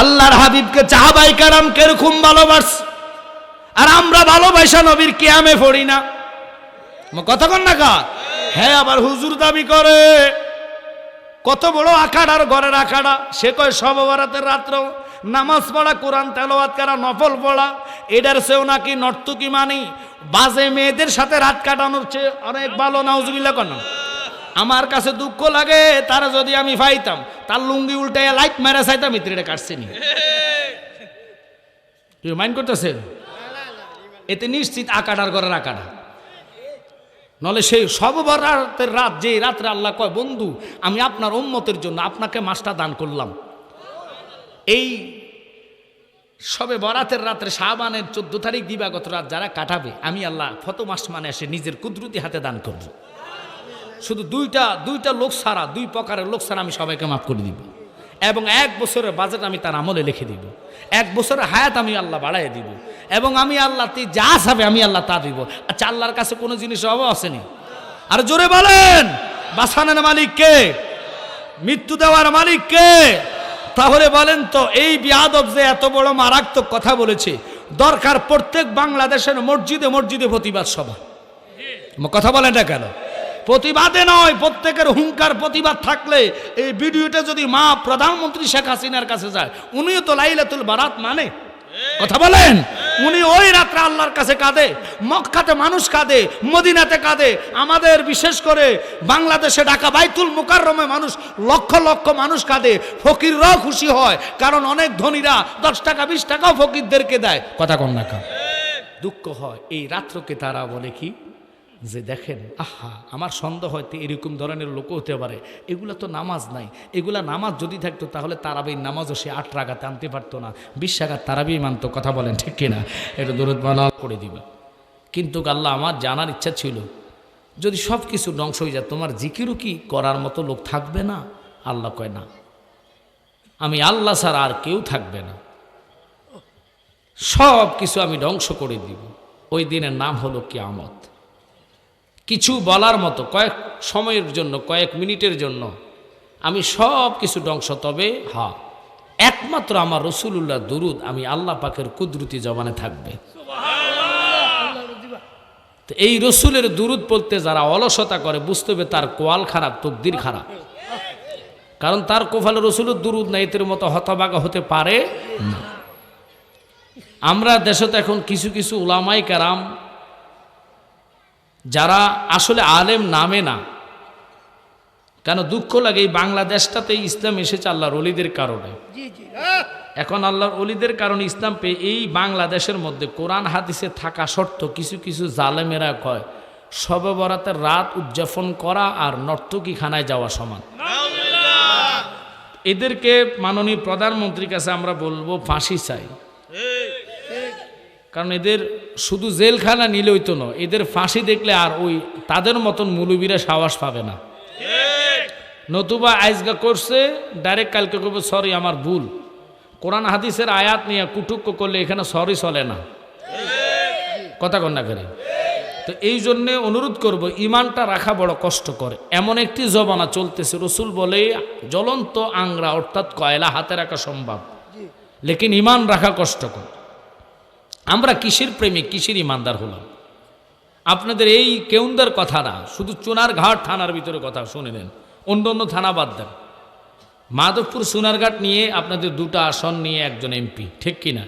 আল্লাহর হাবিবকে চাহাবাই কারাম কেরকম ভালোবাস? আর আমরা ভালোবাসা নবীর কিয়ামে পড়ি না। কথা কন না কা? হ্যাঁ আবার হুজুর দাবি করে। কত বড় আখাড়ার ঘরের আখাড়া। সে কয় সব বরাতের রাত্র নামাজ পড়া, কোরআন তেলাওয়াত করা, নফল পড়া, এটার সেও নাকি নর্তকি মানি। বাজে মেয়েদের সাথে রাত কাটানোর চেয়ে অনেক ভালো নাউজুবিল্লা কেন আমার কাছে দুঃখ লাগে, তারা যদি আমি পাইতাম তার লুঙ্গি উল্টে লাইট মেরে চাইতাম ইত্রিটা কাটছেনি। তুই মাইন্ড করতেছেন এতে নিশ্চিত আকাটার ঘরের আকাটা নলে সেই সব রাতের রাত যে রাত্রে আল্লাহ কয়, বন্ধু, আমি আপনার উম্মতের জন্য আপনাকে মাসটা দান করলাম। এই সবে বরাতের রাত্রে শাহবানের চোদ্দ তারিখ দিবাগত রাত যারা কাটাবে, আমি আল্লাহ ফত মাস মানে এসে নিজের কুদরতি হাতে দান করব। শুধু দুইটা দুইটা লোক ছাড়া, দুই প্রকারের লোক ছাড়া আমি সবাইকে মাফ করে দিব। এবং এক বছরের বাজেট আমি তার আমলে লিখে দিব। এক বছরের হায়াত আমি আল্লাহ বাড়াই দিব। এবং আমি আল্লাহ তুই যা চাবে আমি আল্লাহ তা দিব। আচ্ছা আল্লাহর কাছে কোনো জিনিস অভাব আসেনি আর জোরে বলেন! বাসানের মালিক কে? মৃত্যু দেওয়ার মালিক কে? তাহলে বলেন তো, এই বিয়াদব যে এত বড় মারাত্মক কথা বলেছে, দরকার প্রত্যেক বাংলাদেশের মসজিদে মসজিদে প্রতিবাদ সভা। কথা বলেন না কেন? প্রতিবাদে নয় প্রত্যেকের হুঙ্কার প্রতিবাদ থাকলে এই ভিডিওটা যদি মা প্রধানমন্ত্রী শেখ হাসিনার কাছে যায় উনিও তো লাইলাতুল বারাত মানে। কথা বলেন? উনি ওই রাত্রে আল্লাহর কাছে কাঁদে মক্কাতে মানুষ কাঁদে মদিনাতে কাঁদে। আমাদের বিশেষ করে বাংলাদেশে ঢাকা বাইতুল মুকাররমে মানুষ লক্ষ লক্ষ মানুষ কাঁদে ফকিররাও খুশি হয় কারণ অনেক ধনীরা দশ টাকা বিশ টাকাও ফকিরদেরকে দেয়। কথা কাম দুঃখ হয় এই রাত্রকে তারা বলে কি? যে দেখেন, আহা, আমার সন্দেহ হয়তো এরকম ধরনের লোকও হতে পারে। এগুলা তো নামাজ নাই। এগুলা নামাজ যদি থাকতো, তাহলে তারাবির নামাজও সে আট রাগাতে আনতে পারতো না। বিশ টাকার তারাবি মানতো, কথা বলেন ঠিক কিনা? এটা দূরত মানা করে দিবে। কিন্তু আল্লাহ, আমার জানার ইচ্ছা ছিল, যদি সব কিছু ধ্বংস হয়ে যায়, তোমার জিকিরও কি করার মতো লোক থাকবে না? আল্লাহ কয়, না। আমি আল্লাহ ছাড়া আর কেউ থাকবে না। সব কিছু আমি ধ্বংস করে দিব। ওই দিনের নাম হলো কিয়ামত। কিছু বলার মতো, কয়েক সময়ের জন্য, কয়েক মিনিটের জন্য, আমি সব কিছু ধ্বংস। তবে হা একমাত্র আমার রসুলুল্লাহ দুরুদ, আমি আল্লাহ পাকের কুদরতি জবানে থাকবে। তো এই রসুলের দুরুদ বলতে যারা অলসতা করে, বুঝতে হবে তার কোয়াল খারাপ, তকদির খারাপ। কারণ তার কোফালে রসুলের দুরুদ না এদের মতো হতবাগা হতে পারে আমরা দেশত এখন কিছু কিছু উলামাই কারাম যারা আসলে আলেম নামে না কেন দুঃখ লাগে এই বাংলাদেশটাতে ইসলাম এসেছে আল্লাহর অলিদের কারণে। এখন আল্লাহর অলিদের কারণে ইসলাম পেয়ে এই বাংলাদেশের মধ্যে কোরআন হাদিসে থাকা শর্ত কিছু কিছু জালেমেরা কয় সবে বরাতের রাত উদযাপন করা আর নর্তকী খানায় যাওয়া সমান। এদেরকে মাননীয় প্রধানমন্ত্রীর কাছে আমরা বলব ফাঁসি চাই। কারণ এদের শুধু জেলখানা নিলেই তো নয় এদের ফাঁসি দেখলে আর ওই তাদের মতন মুলুবিরা সাহস পাবে না। নতুবা আইজগা করছে ডাইরেক্ট কালকে করব সরি আমার ভুল। কোরআন হাদিসের আয়াত নিয়ে কুটুক্য করলে এখানে সরি চলে না। কথা কন্যা করে তো এই জন্যে অনুরোধ করব ইমানটা রাখা বড় কষ্ট করে এমন একটি জবানা চলতেছে রসুল বলে জ্বলন্ত আংরা অর্থাৎ কয়লা হাতে রাখা সম্ভব। লেকিন ইমান রাখা কষ্টকর। আমরা কিসের প্রেমে, কিসের ইমানদার হলাম? আপনাদের এই কেউন্দার কথা না শুধু চুনার ঘাট থানার ভিতরে কথা শুনে নেন, অন্য অন্য থানা বাদ দেন। মাধবপুর সোনারঘাট নিয়ে আপনাদের দুটা আসন নিয়ে একজন এমপি, ঠিক কিনা?